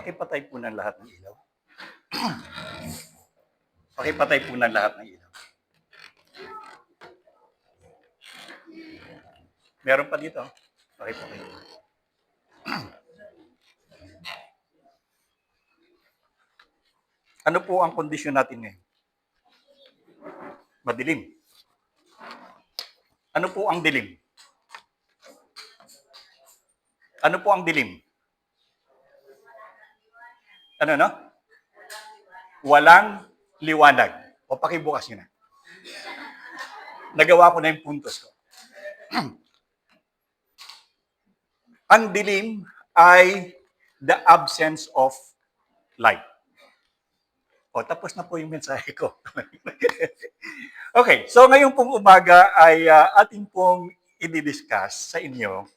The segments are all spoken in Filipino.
Pakipatay po ng lahat ng ilaw. Pakipatay po ng lahat ng ilaw. Meron pa dito. Pakipatay. Ano po ang kondisyon natin ngayon? Madilim. Ano po ang dilim? Ano po ang dilim? Ano no? Walang liwanag. O pakibukas nyo na. Nagawa ko na yung puntos ko. ang dilim ay the absence of light. O, tapos na po yung mensahe ko. okay, so ngayon pong umaga ay ah, ating pong i-discuss sa inyo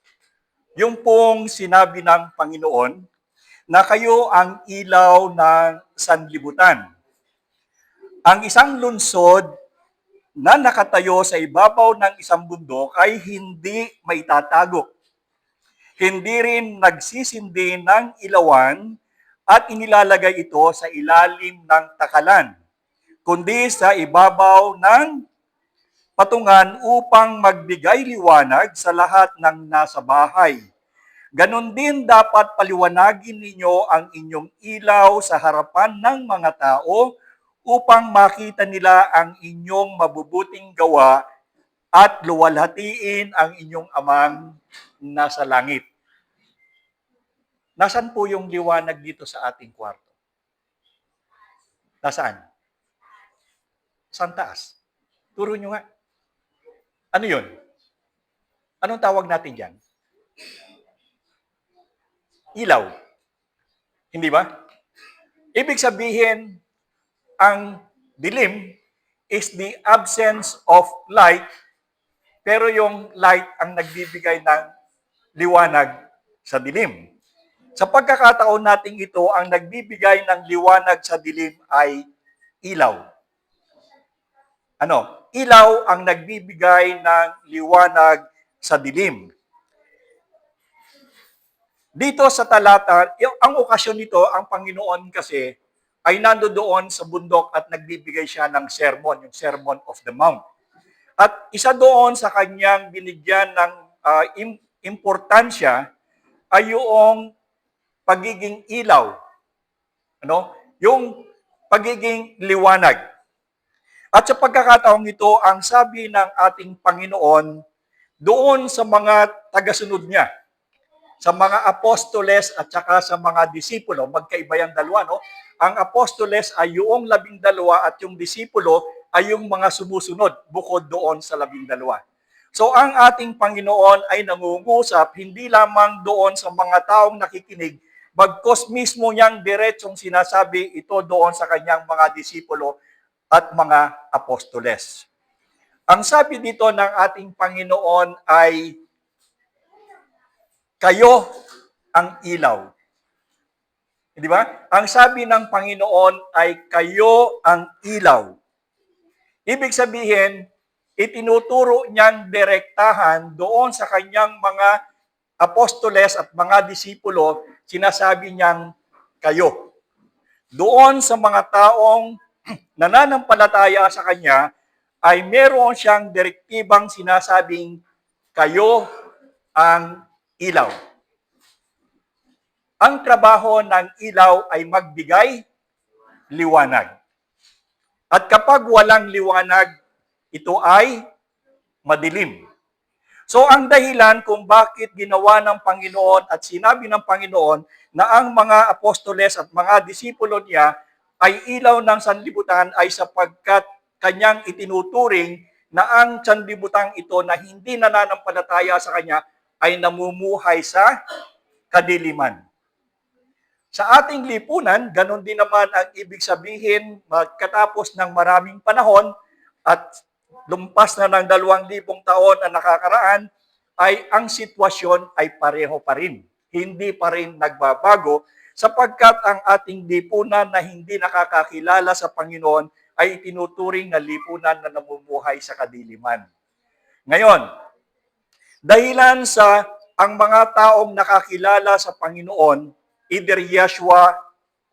yung pong sinabi ng Panginoon na kayo ang ilaw ng sanlibutan. Ang isang lunsod na nakatayo sa ibabaw ng isang bundok ay hindi maitatago. Hindi rin nagsisindi ng ilawan at inilalagay ito sa ilalim ng takalan, kundi sa ibabaw ng patungan upang magbigay liwanag sa lahat ng nasa bahay. Ganon din dapat paliwanagin ninyo ang inyong ilaw sa harapan ng mga tao upang makita nila ang inyong mabubuting gawa at luwalhatiin ang inyong amang nasa langit. Nasaan po yung liwanag dito sa ating kwarto? Nasaan? Saan taas? Turo nyo nga. Ano yun? Anong tawag natin dyan? Ilaw. Hindi ba? Ibig sabihin, ang dilim is the absence of light, pero yung light ang nagbibigay ng liwanag sa dilim. Sa pagkakataon nating ito, ang nagbibigay ng liwanag sa dilim ay ilaw. Ano? Ilaw ang nagbibigay ng liwanag sa dilim. Dito sa talata, yung- ang okasyon nito, ang Panginoon kasi ay nando doon sa bundok at nagbibigay siya ng sermon, yung Sermon of the Mount. At isa doon sa kanyang binigyan ng ah, im- importansya ay yung pagiging ilaw. Ano? Yung pagiging liwanag. At sa pagkakataong ito, ang sabi ng ating Panginoon doon sa mga tagasunod niya, sa mga apostoles at saka sa mga disipulo, magkaiba yung dalawa, no? Ang apostoles ay yung labing dalawa at yung disipulo ay yung mga sumusunod bukod doon sa labing dalawa. So ang ating Panginoon ay nangungusap hindi lamang doon sa mga taong nakikinig, bagkos mismo niyang diretsong sinasabi ito doon sa kanyang mga disipulo at mga apostoles. Ang sabi dito ng ating Panginoon ay, kayo ang ilaw. Di ba? Ang sabi ng Panginoon ay kayo ang ilaw. Ibig sabihin, itinuturo niyang direktahan doon sa kanyang mga apostoles at mga disipulo, sinasabi niyang kayo. Doon sa mga taong nananampalataya sa kanya, ay meron siyang direktibang sinasabing kayo ang ilaw. Ang trabaho ng ilaw ay magbigay liwanag. At kapag walang liwanag, ito ay madilim. So ang dahilan kung bakit ginawa ng Panginoon at sinabi ng Panginoon na ang mga apostoles at mga disipulo niya ay ilaw ng sanlibutan ay sapagkat kanyang itinuturing na ang sanlibutan ito na hindi nananampalataya sa kanya ay namumuhay sa kadiliman. Sa ating lipunan, ganun din naman ang ibig sabihin magkatapos ng maraming panahon at lumpas na ng dalawang libong taon na nakakaraan, ay ang sitwasyon ay pareho pa rin. Hindi pa rin nagbabago sapagkat ang ating lipunan na hindi nakakakilala sa Panginoon ay tinuturing na lipunan na namumuhay sa kadiliman. Ngayon, dahilan sa ang mga taong nakakilala sa Panginoon either Yeshua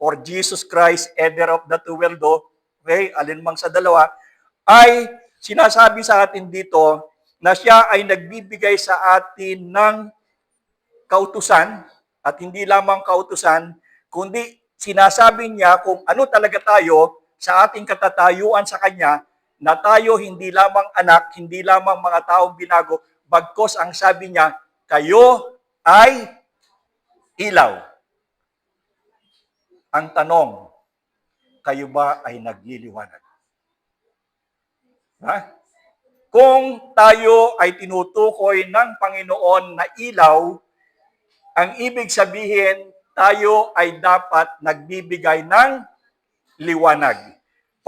or Jesus Christ, either of the two will do, okay, alinmang sa dalawa, ay sinasabi sa atin dito na siya ay nagbibigay sa atin ng kautusan at hindi lamang kautusan, kundi sinasabi niya kung ano talaga tayo sa ating katatayuan sa Kanya na tayo hindi lamang anak, hindi lamang mga taong binago, bagkos ang sabi niya, kayo ay ilaw. Ang tanong, kayo ba ay nagliliwanag? Ha? Kung tayo ay tinutukoy ng Panginoon na ilaw, ang ibig sabihin, tayo ay dapat nagbibigay ng liwanag.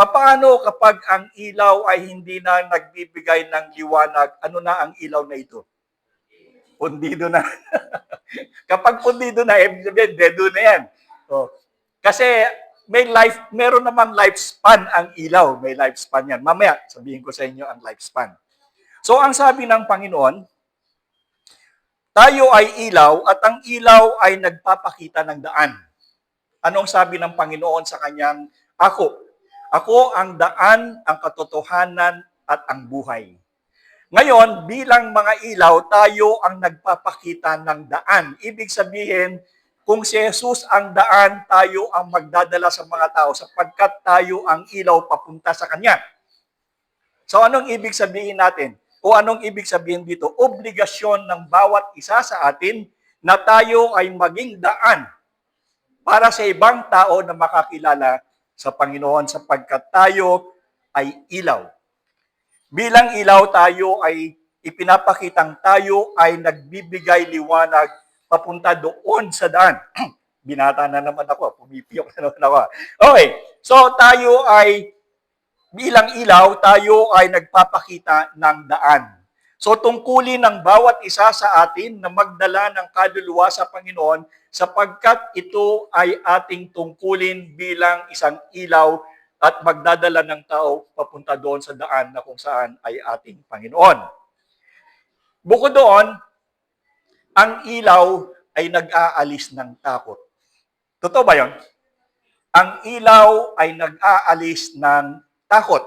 Paano kapag ang ilaw ay hindi na nagbibigay ng liwanag, ano na ang ilaw na ito? Pundido na. kapag pundido na, ibig sabihin, dedo na yan. So, kasi may life, meron namang lifespan ang ilaw. May lifespan yan. Mamaya, sabihin ko sa inyo ang lifespan. So, ang sabi ng Panginoon, tayo ay ilaw at ang ilaw ay nagpapakita ng daan. Anong sabi ng Panginoon sa kanyang, Ako, ako ang daan, ang katotohanan at ang buhay. Ngayon, bilang mga ilaw, tayo ang nagpapakita ng daan. Ibig sabihin, kung si Jesus ang daan, tayo ang magdadala sa mga tao sapagkat tayo ang ilaw papunta sa Kanya. So anong ibig sabihin natin? O anong ibig sabihin dito? Obligasyon ng bawat isa sa atin na tayo ay maging daan para sa ibang tao na makakilala sa Panginoon sapagkat tayo ay ilaw. Bilang ilaw tayo ay ipinapakitang tayo ay nagbibigay liwanag papunta doon sa daan. Binata na naman ako, pumipiyok na naman ako. Okay, so tayo ay bilang ilaw, tayo ay nagpapakita ng daan. So tungkulin ng bawat isa sa atin na magdala ng kaluluwa sa Panginoon sapagkat ito ay ating tungkulin bilang isang ilaw at magdadala ng tao papunta doon sa daan na kung saan ay ating Panginoon. Bukod doon, ang ilaw ay nag-aalis ng takot. Totoo ba yon? Ang ilaw ay nag-aalis ng takot.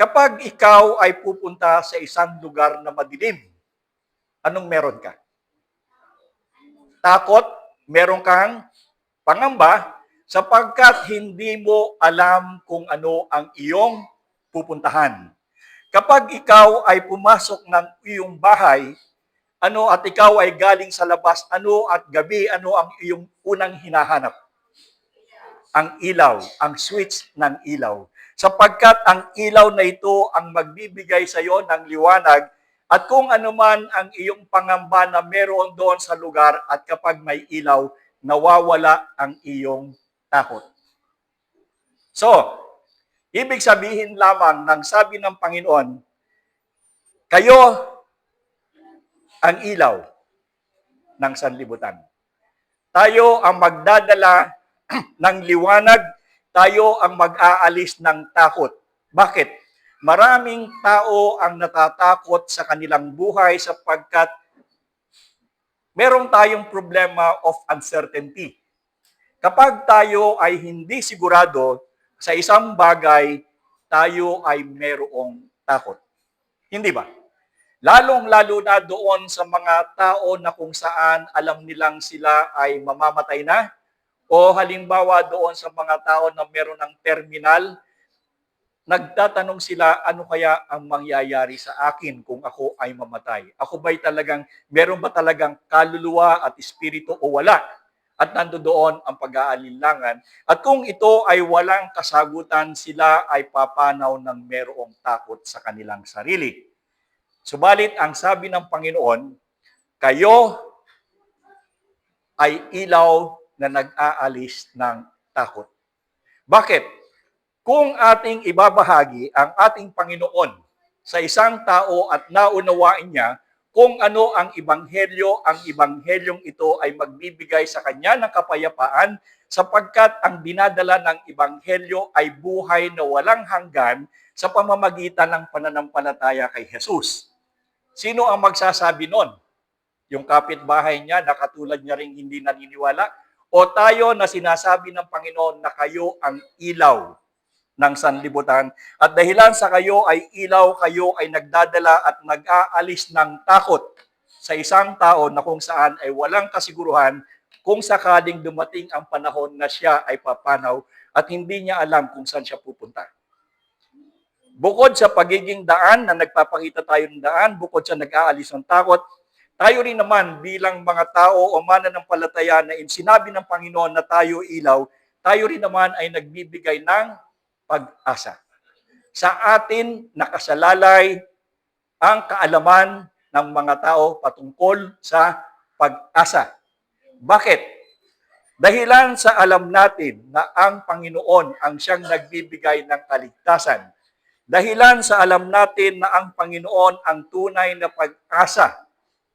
Kapag ikaw ay pupunta sa isang lugar na madilim, anong meron ka? Takot, meron kang pangamba sapagkat hindi mo alam kung ano ang iyong pupuntahan. Kapag ikaw ay pumasok ng iyong bahay, ano at ikaw ay galing sa labas, ano at gabi, ano ang iyong unang hinahanap? Ang ilaw, ang switch ng ilaw. Sapagkat ang ilaw na ito ang magbibigay sa iyo ng liwanag at kung ano man ang iyong pangamba na meron doon sa lugar at kapag may ilaw, nawawala ang iyong takot. So, ibig sabihin lamang ng sabi ng Panginoon, kayo ang ilaw ng sanlibutan. Tayo ang magdadala ng liwanag, tayo ang mag-aalis ng takot. Bakit? Maraming tao ang natatakot sa kanilang buhay sapagkat meron tayong problema of uncertainty. Kapag tayo ay hindi sigurado sa isang bagay, tayo ay merong takot. Hindi ba? Lalong-lalo na doon sa mga tao na kung saan alam nilang sila ay mamamatay na, o halimbawa doon sa mga tao na meron ng terminal, nagtatanong sila, ano kaya ang mangyayari sa akin kung ako ay mamatay? Ako ba'y talagang, meron ba talagang kaluluwa at espiritu o wala? At nandoon ang pag-aalinlangan. At kung ito ay walang kasagutan, sila ay papanaw ng merong takot sa kanilang sarili. Subalit, ang sabi ng Panginoon, kayo ay ilaw na nag-aalis ng takot. Bakit? Kung ating ibabahagi ang ating Panginoon sa isang tao at naunawain niya kung ano ang ibanghelyo, ang ibanghelyong ito ay magbibigay sa kanya ng kapayapaan sapagkat ang dinadala ng ibanghelyo ay buhay na walang hanggan sa pamamagitan ng pananampalataya kay Jesus. Sino ang magsasabi nun? Yung kapitbahay niya na katulad niya ring hindi naniniwala O tayo na sinasabi ng Panginoon na kayo ang ilaw ng sanlibutan at dahilan sa kayo ay ilaw, kayo ay nagdadala at nag-aalis ng takot sa isang tao na kung saan ay walang kasiguruhan kung sakaling dumating ang panahon na siya ay papanaw at hindi niya alam kung saan siya pupunta. Bukod sa pagiging daan na nagpapakita tayo ng daan, bukod sa nag-aalis ng takot, tayo rin naman bilang mga tao o mananampalataya na in sinabi ng Panginoon na tayo ilaw, tayo rin naman ay nagbibigay ng pag-asa. Sa atin nakasalalay ang kaalaman ng mga tao patungkol sa pag-asa. Bakit? Dahilan sa alam natin na ang Panginoon ang siyang nagbibigay ng kaligtasan. Dahilan sa alam natin na ang Panginoon ang tunay na pag-asa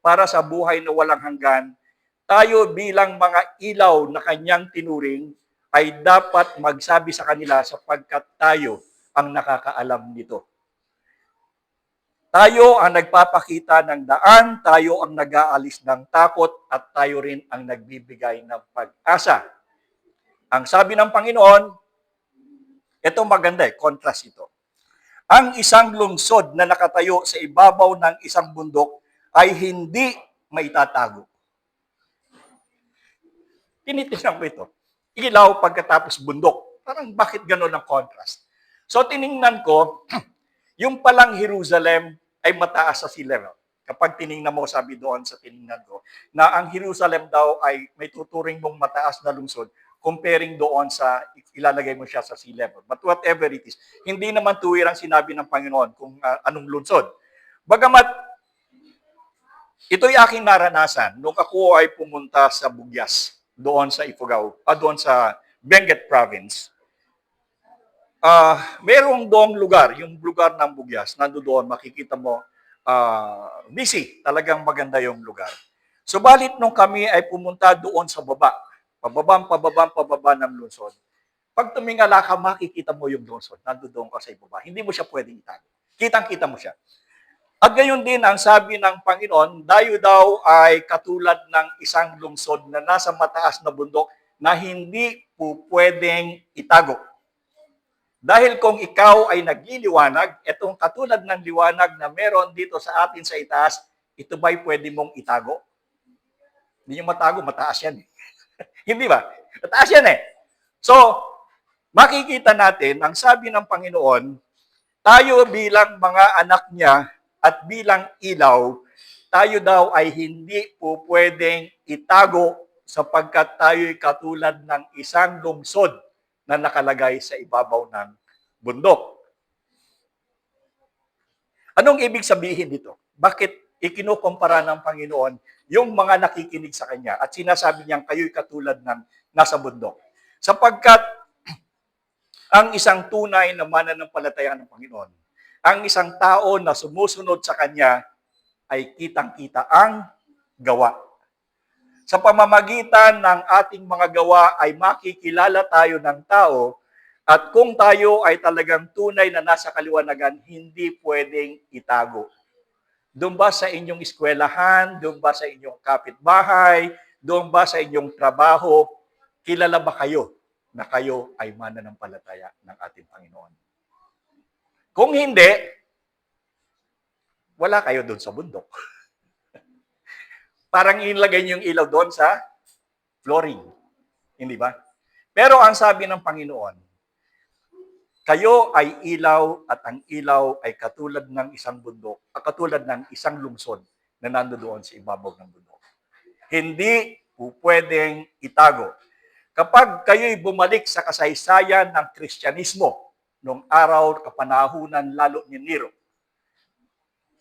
para sa buhay na walang hanggan, tayo bilang mga ilaw na kanyang tinuring ay dapat magsabi sa kanila sapagkat tayo ang nakakaalam nito. Tayo ang nagpapakita ng daan, tayo ang nag-aalis ng takot, at tayo rin ang nagbibigay ng pag-asa. Ang sabi ng Panginoon, ito maganda eh, contrast ito. Ang isang lungsod na nakatayo sa ibabaw ng isang bundok ay hindi maitatago. Tinitingnan ko ito. Ilaw pagkatapos bundok. Parang bakit gano'n ang contrast? So tiningnan ko, yung palang Jerusalem ay mataas sa level. Kapag tiningnan mo, sabi doon sa tiningnan ko, na ang Jerusalem daw ay may tuturing mong mataas na lungsod comparing doon sa ilalagay mo siya sa sea level. But whatever it is, hindi naman tuwir ang sinabi ng Panginoon kung uh, anong lungsod. Bagamat ito'y aking naranasan nung ako ay pumunta sa Bugyas, doon sa Ifugao, ah, doon sa Benguet Province. Uh, merong doong lugar, yung lugar ng Bugyas, nando doon, makikita mo, uh, busy, talagang maganda yung lugar. Subalit nung kami ay pumunta doon sa baba, pababang, pababang, pababa ng lungsod, pag tumingala ka, makikita mo yung lungsod, nando doon ka sa ibaba. Hindi mo siya pwedeng itago. Kitang-kita mo siya. At gayon din ang sabi ng Panginoon, dayo daw ay katulad ng isang lungsod na nasa mataas na bundok na hindi po pwedeng itago. Dahil kung ikaw ay nagliliwanag, itong katulad ng liwanag na meron dito sa atin sa itaas, ito ba'y pwede mong itago? Hindi nyo matago, mataas yan eh. hindi ba? Mataas yan eh. So, makikita natin, ang sabi ng Panginoon, tayo bilang mga anak niya, at bilang ilaw, tayo daw ay hindi po pwedeng itago sapagkat tayo'y katulad ng isang lungsod na nakalagay sa ibabaw ng bundok. Anong ibig sabihin dito? Bakit ikinukumpara ng Panginoon yung mga nakikinig sa Kanya at sinasabi niyang kayo'y katulad ng nasa bundok? Sapagkat ang isang tunay na mananampalataya ng Panginoon ang isang tao na sumusunod sa kanya ay kitang-kita ang gawa. Sa pamamagitan ng ating mga gawa ay makikilala tayo ng tao at kung tayo ay talagang tunay na nasa kaliwanagan, hindi pwedeng itago. Doon ba sa inyong eskwelahan, doon ba sa inyong kapitbahay, doon ba sa inyong trabaho, kilala ba kayo na kayo ay mananampalataya ng ating Panginoon? Kung hindi, wala kayo doon sa bundok. Parang inilagay niyo yung ilaw doon sa flooring. Hindi ba? Pero ang sabi ng Panginoon, kayo ay ilaw at ang ilaw ay katulad ng isang bundok, at katulad ng isang lungsod na nandoon sa ibabaw ng bundok. Hindi po pwedeng itago. Kapag kayo'y bumalik sa kasaysayan ng Kristyanismo, nung araw, kapanahunan, lalo ni Nero.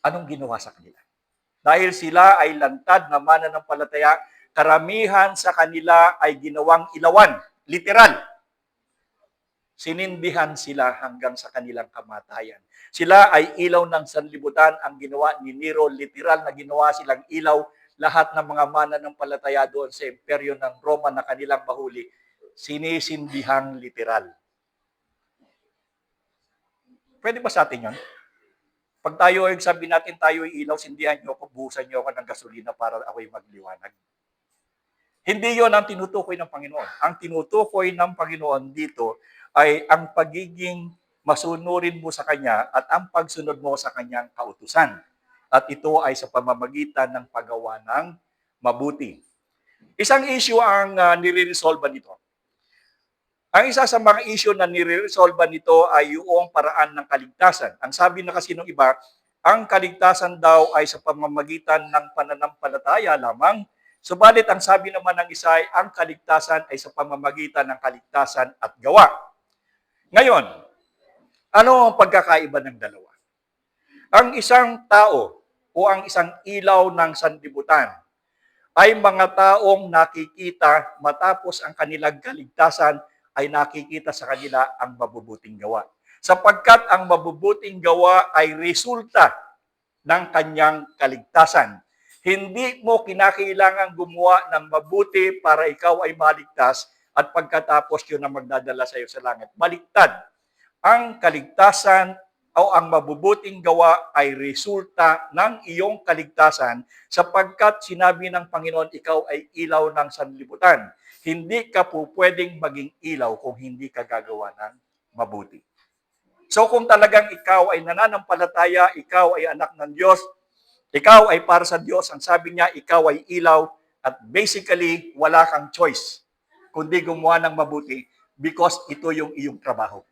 Anong ginawa sa kanila? Dahil sila ay lantad na mananampalataya, karamihan sa kanila ay ginawang ilawan, literal. Sinindihan sila hanggang sa kanilang kamatayan. Sila ay ilaw ng sanlibutan, ang ginawa ni Nero, literal na ginawa silang ilaw, lahat ng mga mananampalataya doon sa imperyo ng Roma na kanilang mahuli, sinisindihang literal. Pwede ba sa atin yun? Pag tayo ay sabi natin tayo ay ilaw, sindihan niyo ako, buhusan niyo ako ng gasolina para ako'y magliwanag. Hindi yon ang tinutukoy ng Panginoon. Ang tinutukoy ng Panginoon dito ay ang pagiging masunurin mo sa Kanya at ang pagsunod mo sa Kanyang kautusan. At ito ay sa pamamagitan ng paggawa ng mabuti. Isang issue ang uh, nire-resolve nito. Ang isa sa mga issue na nire-resolve nito ay yung paraan ng kaligtasan. Ang sabi na kasi ng iba, ang kaligtasan daw ay sa pamamagitan ng pananampalataya lamang Subalit ang sabi naman ng isa ay ang kaligtasan ay sa pamamagitan ng kaligtasan at gawa. Ngayon, ano ang pagkakaiba ng dalawa? Ang isang tao o ang isang ilaw ng sanlibutan ay mga taong nakikita matapos ang kanilang kaligtasan ay nakikita sa kanila ang mabubuting gawa. Sapagkat ang mabubuting gawa ay resulta ng kanyang kaligtasan hindi mo kinakailangan gumawa ng mabuti para ikaw ay maligtas at pagkatapos yun ang magdadala sa iyo sa langit. Baliktad. Ang kaligtasan o ang mabubuting gawa ay resulta ng iyong kaligtasan sapagkat sinabi ng Panginoon, ikaw ay ilaw ng sanlibutan. Hindi ka po pwedeng maging ilaw kung hindi ka gagawa ng mabuti. So kung talagang ikaw ay nananampalataya, ikaw ay anak ng Diyos, ikaw ay para sa Diyos. Ang sabi niya, ikaw ay ilaw. At basically, wala kang choice kundi gumawa ng mabuti because ito yung iyong trabaho.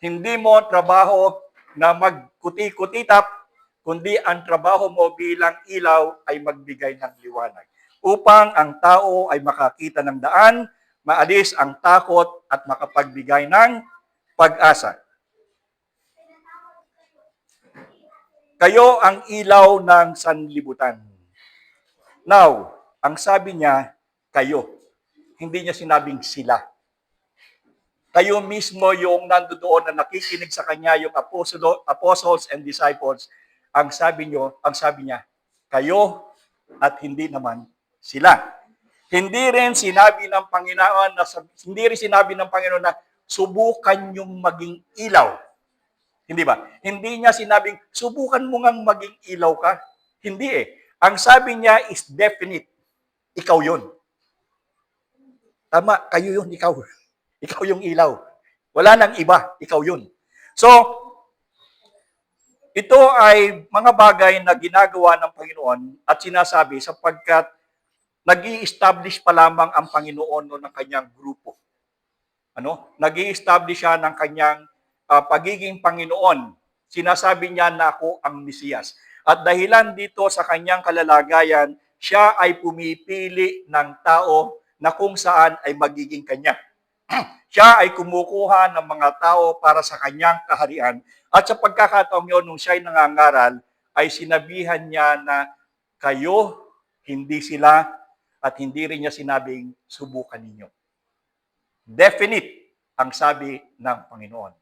Hindi mo trabaho na magkuti-kutitap, kundi ang trabaho mo bilang ilaw ay magbigay ng liwanag. Upang ang tao ay makakita ng daan, maalis ang takot at makapagbigay ng pag-asa. Kayo ang ilaw ng sanlibutan. Now, ang sabi niya, kayo. Hindi niya sinabing sila. Kayo mismo yung nandoon na nakikinig sa kanya, yung apostles and disciples. Ang sabi niyo, ang sabi niya, kayo at hindi naman sila. Hindi rin sinabi ng Panginoon na hindi rin sinabi ng Panginoon na subukan yung maging ilaw hindi ba? Hindi niya sinabing, subukan mo ngang maging ilaw ka. Hindi eh. Ang sabi niya is definite. Ikaw yun. Tama, kayo yun, ikaw. Ikaw yung ilaw. Wala nang iba, ikaw yun. So, ito ay mga bagay na ginagawa ng Panginoon at sinasabi sapagkat nag establish pa lamang ang Panginoon no ng kanyang grupo. Ano? nag establish siya ng kanyang uh, pagiging Panginoon. Sinasabi niya na ako ang Mesiyas. At dahilan dito sa kanyang kalalagayan, siya ay pumipili ng tao na kung saan ay magiging kanya. siya ay kumukuha ng mga tao para sa kanyang kaharian. At sa pagkakataong yun, nung siya ay nangangaral, ay sinabihan niya na kayo, hindi sila, at hindi rin niya sinabing subukan ninyo. Definite ang sabi ng Panginoon.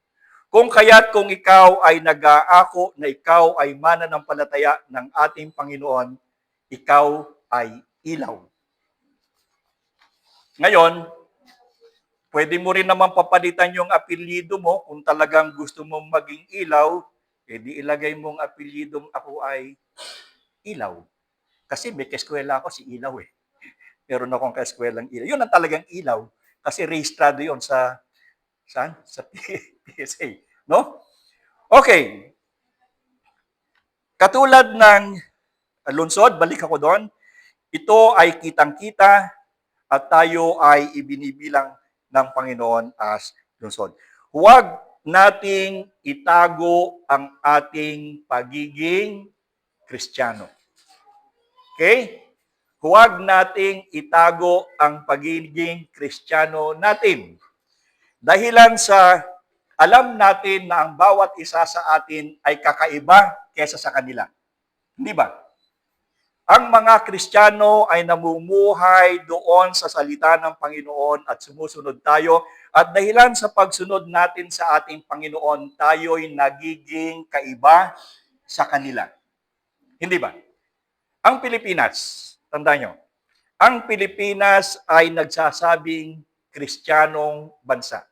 Kung kaya't kung ikaw ay nag-aako na ikaw ay mananampalataya ng ating Panginoon, ikaw ay ilaw. Ngayon, pwede mo rin naman papalitan yung apelyido mo kung talagang gusto mong maging ilaw, edi ilagay mong apelyido ako ay ilaw. Kasi may kaskwela ako si ilaw eh. Meron akong kaskwelang ilaw. Yun ang talagang ilaw. Kasi registrado yon sa Saan? Sa PSA. No? Okay. Katulad ng lungsod, balik ako doon, ito ay kitang-kita at tayo ay ibinibilang ng Panginoon as lungsod. Huwag nating itago ang ating pagiging Kristiyano. Okay? Huwag nating itago ang pagiging Kristiyano natin. Dahilan sa alam natin na ang bawat isa sa atin ay kakaiba kesa sa kanila. Hindi ba? Ang mga Kristiyano ay namumuhay doon sa salita ng Panginoon at sumusunod tayo. At dahilan sa pagsunod natin sa ating Panginoon, tayo'y nagiging kaiba sa kanila. Hindi ba? Ang Pilipinas, tanda nyo, ang Pilipinas ay nagsasabing Kristiyanong bansa.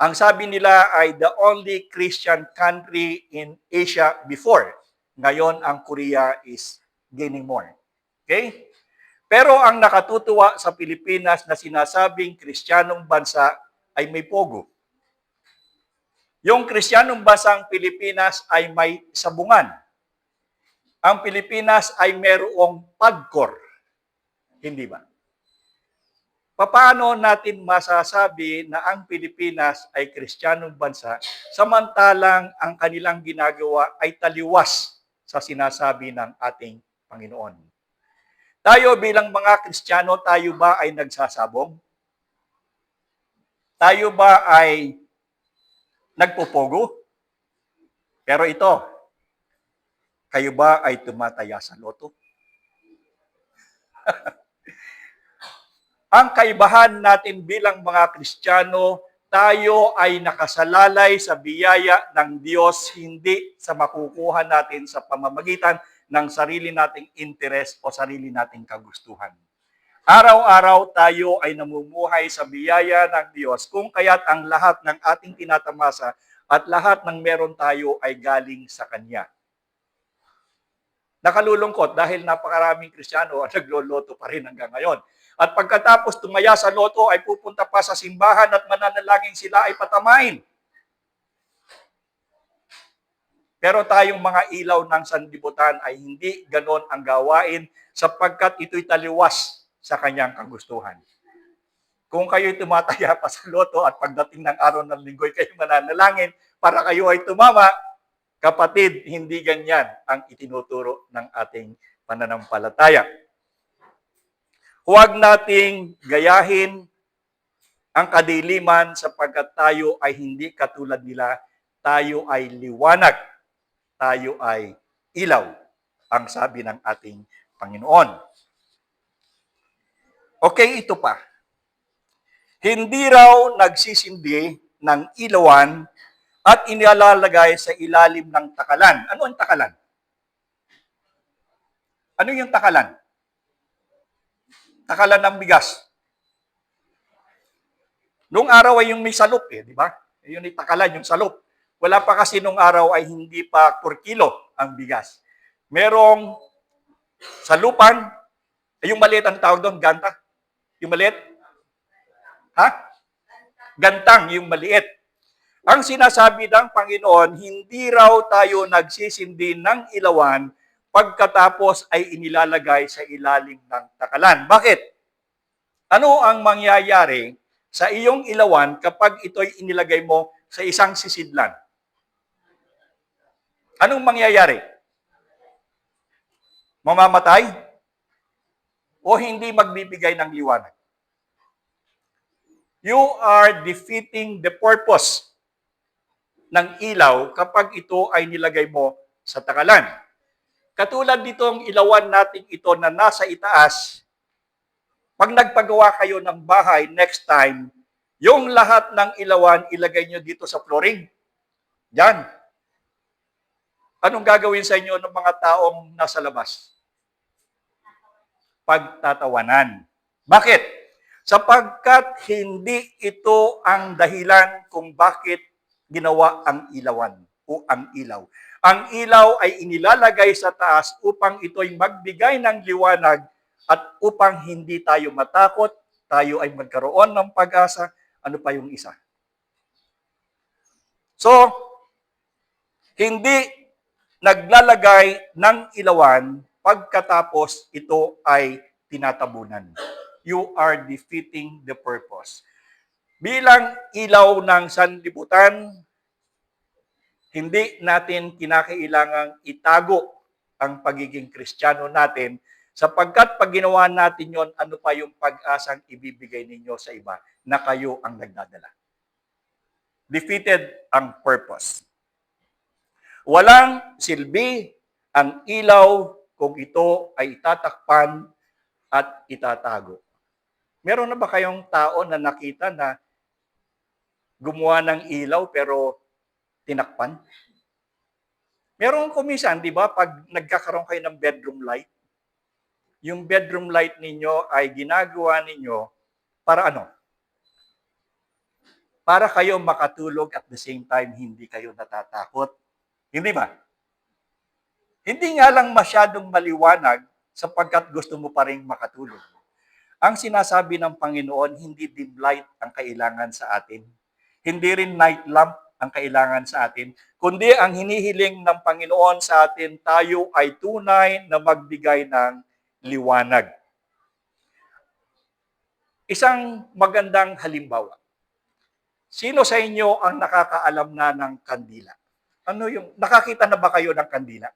Ang sabi nila ay the only Christian country in Asia before. Ngayon, ang Korea is gaining more. Okay? Pero ang nakatutuwa sa Pilipinas na sinasabing kristyanong bansa ay may pogo. Yung kristyanong bansang Pilipinas ay may sabungan. Ang Pilipinas ay merong pagkor. Hindi ba? Paano natin masasabi na ang Pilipinas ay kristyanong bansa samantalang ang kanilang ginagawa ay taliwas sa sinasabi ng ating Panginoon? Tayo bilang mga Kristiyano, tayo ba ay nagsasabong? Tayo ba ay nagpupugo? Pero ito, kayo ba ay tumataya sa loto? Ang kaibahan natin bilang mga Kristiyano, tayo ay nakasalalay sa biyaya ng Diyos, hindi sa makukuha natin sa pamamagitan ng sarili nating interes o sarili nating kagustuhan. Araw-araw tayo ay namumuhay sa biyaya ng Diyos kung kaya't ang lahat ng ating tinatamasa at lahat ng meron tayo ay galing sa Kanya. Nakalulungkot dahil napakaraming Kristiyano ang nagloloto pa rin hanggang ngayon. At pagkatapos tumaya sa loto ay pupunta pa sa simbahan at mananalangin sila ay patamain. Pero tayong mga ilaw ng sandibutan ay hindi ganon ang gawain sapagkat ito'y taliwas sa kanyang kagustuhan. Kung kayo'y tumataya pa sa loto at pagdating ng araw ng linggo'y kayo mananalangin para kayo ay tumama, kapatid, hindi ganyan ang itinuturo ng ating pananampalataya. Huwag nating gayahin ang kadiliman sapagkat tayo ay hindi katulad nila. Tayo ay liwanag. Tayo ay ilaw, ang sabi ng ating Panginoon. Okay, ito pa. Hindi raw nagsisindi ng ilawan at inilalagay sa ilalim ng takalan. Ano ang takalan? Ano yung takalan? takalan ng bigas. Noong araw ay yung may salop eh, di ba? Yun ay takalan, yung salop. Wala pa kasi nung araw ay hindi pa per kilo ang bigas. Merong salupan, ay yung maliit ang tawag doon, ganta. Yung maliit? Ha? Gantang, yung maliit. Ang sinasabi ng Panginoon, hindi raw tayo nagsisindi ng ilawan pagkatapos ay inilalagay sa ilalim ng takalan. Bakit? Ano ang mangyayari sa iyong ilawan kapag ito'y inilagay mo sa isang sisidlan? Anong mangyayari? Mamamatay? O hindi magbibigay ng liwanag? You are defeating the purpose ng ilaw kapag ito ay nilagay mo sa takalan. Katulad nitong ilawan nating ito na nasa itaas, pag nagpagawa kayo ng bahay next time, yung lahat ng ilawan ilagay nyo dito sa flooring. Yan. Anong gagawin sa inyo ng mga taong nasa labas? Pagtatawanan. Bakit? Sapagkat hindi ito ang dahilan kung bakit ginawa ang ilawan o ang ilaw. Ang ilaw ay inilalagay sa taas upang ito'y magbigay ng liwanag at upang hindi tayo matakot, tayo ay magkaroon ng pag-asa. Ano pa yung isa? So, hindi naglalagay ng ilawan pagkatapos ito ay tinatabunan. You are defeating the purpose. Bilang ilaw ng sanlibutan, hindi natin kinakailangang itago ang pagiging kristyano natin sapagkat pag ginawa natin yon, ano pa yung pag-asang ibibigay ninyo sa iba na kayo ang nagdadala. Defeated ang purpose. Walang silbi ang ilaw kung ito ay itatakpan at itatago. Meron na ba kayong tao na nakita na gumawa ng ilaw pero tinakpan? Meron kumisan, di ba, pag nagkakaroon kayo ng bedroom light, yung bedroom light ninyo ay ginagawa ninyo para ano? Para kayo makatulog at the same time hindi kayo natatakot. Hindi ba? Hindi nga lang masyadong maliwanag sapagkat gusto mo pa rin makatulog. Ang sinasabi ng Panginoon, hindi dim light ang kailangan sa atin. Hindi rin night lamp ang kailangan sa atin, kundi ang hinihiling ng Panginoon sa atin, tayo ay tunay na magbigay ng liwanag. Isang magandang halimbawa. Sino sa inyo ang nakakaalam na ng kandila? Ano yung, nakakita na ba kayo ng kandila?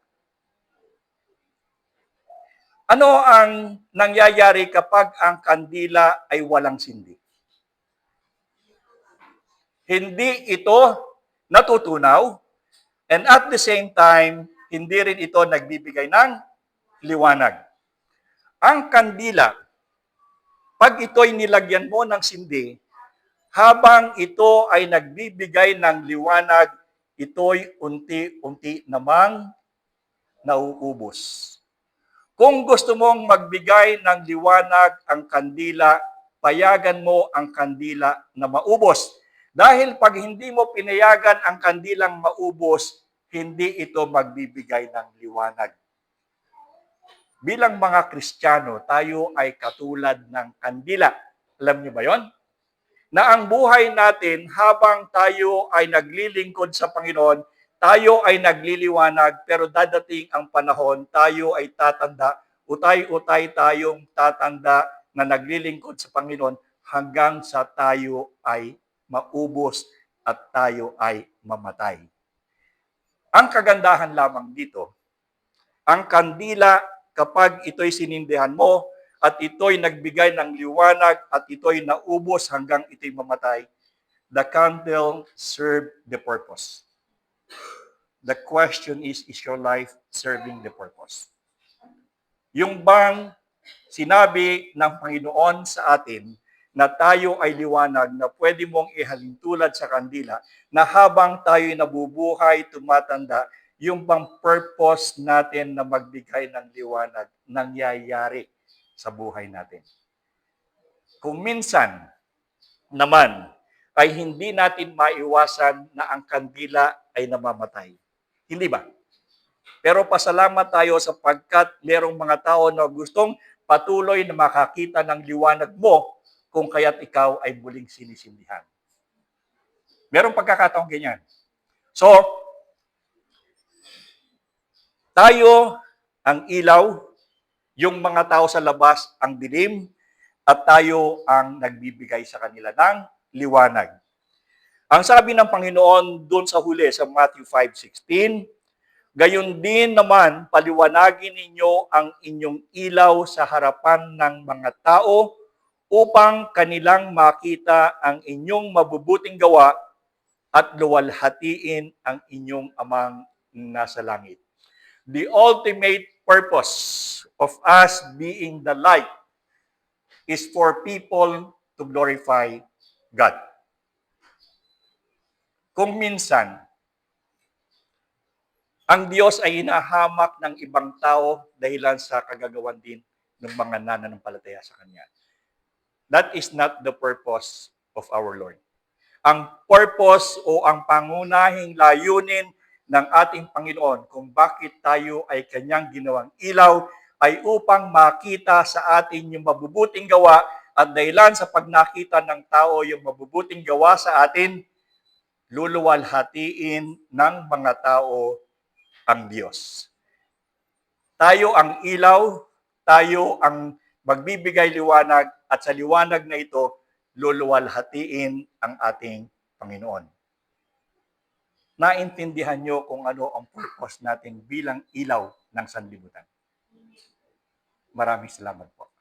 Ano ang nangyayari kapag ang kandila ay walang sindi? Hindi ito natutunaw and at the same time, hindi rin ito nagbibigay ng liwanag. Ang kandila, pag ito'y nilagyan mo ng sindi, habang ito ay nagbibigay ng liwanag, ito'y unti-unti namang nauubos. Kung gusto mong magbigay ng liwanag ang kandila, payagan mo ang kandila na maubos. Dahil pag hindi mo pinayagan ang kandilang maubos, hindi ito magbibigay ng liwanag. Bilang mga Kristiyano, tayo ay katulad ng kandila. Alam niyo ba yon? Na ang buhay natin habang tayo ay naglilingkod sa Panginoon, tayo ay nagliliwanag, pero dadating ang panahon, tayo ay tatanda, utay-utay tayong tatanda na naglilingkod sa Panginoon hanggang sa tayo ay maubos at tayo ay mamatay. Ang kagandahan lamang dito, ang kandila kapag ito'y sinindihan mo at ito'y nagbigay ng liwanag at ito'y naubos hanggang ito'y mamatay, the candle serve the purpose. The question is, is your life serving the purpose? Yung bang sinabi ng Panginoon sa atin na tayo ay liwanag na pwede mong ihalintulad sa kandila na habang tayo'y nabubuhay, tumatanda, yung bang purpose natin na magbigay ng liwanag nangyayari sa buhay natin. Kung minsan naman ay hindi natin maiwasan na ang kandila ay namamatay. Hindi ba? Pero pasalamat tayo sapagkat merong mga tao na gustong patuloy na makakita ng liwanag mo kung kaya't ikaw ay muling sinisindihan. Merong pagkakataong ganyan. So, tayo ang ilaw, yung mga tao sa labas ang dilim, at tayo ang nagbibigay sa kanila ng liwanag. Ang sabi ng Panginoon doon sa huli sa Matthew 5.16, Gayon din naman, paliwanagin ninyo ang inyong ilaw sa harapan ng mga tao upang kanilang makita ang inyong mabubuting gawa at luwalhatiin ang inyong amang nasa langit. The ultimate purpose of us being the light is for people to glorify God. Kung minsan, ang Diyos ay hinahamak ng ibang tao dahilan sa kagagawan din ng mga nananampalataya sa Kanya. That is not the purpose of our Lord. Ang purpose o ang pangunahing layunin ng ating Panginoon kung bakit tayo ay kanyang ginawang ilaw ay upang makita sa atin yung mabubuting gawa at dahilan sa pagnakita ng tao yung mabubuting gawa sa atin, luluwalhatiin ng mga tao ang Diyos. Tayo ang ilaw, tayo ang magbibigay liwanag at sa liwanag na ito, luluwalhatiin ang ating Panginoon. Naintindihan nyo kung ano ang purpose natin bilang ilaw ng sanlibutan. Maraming salamat po.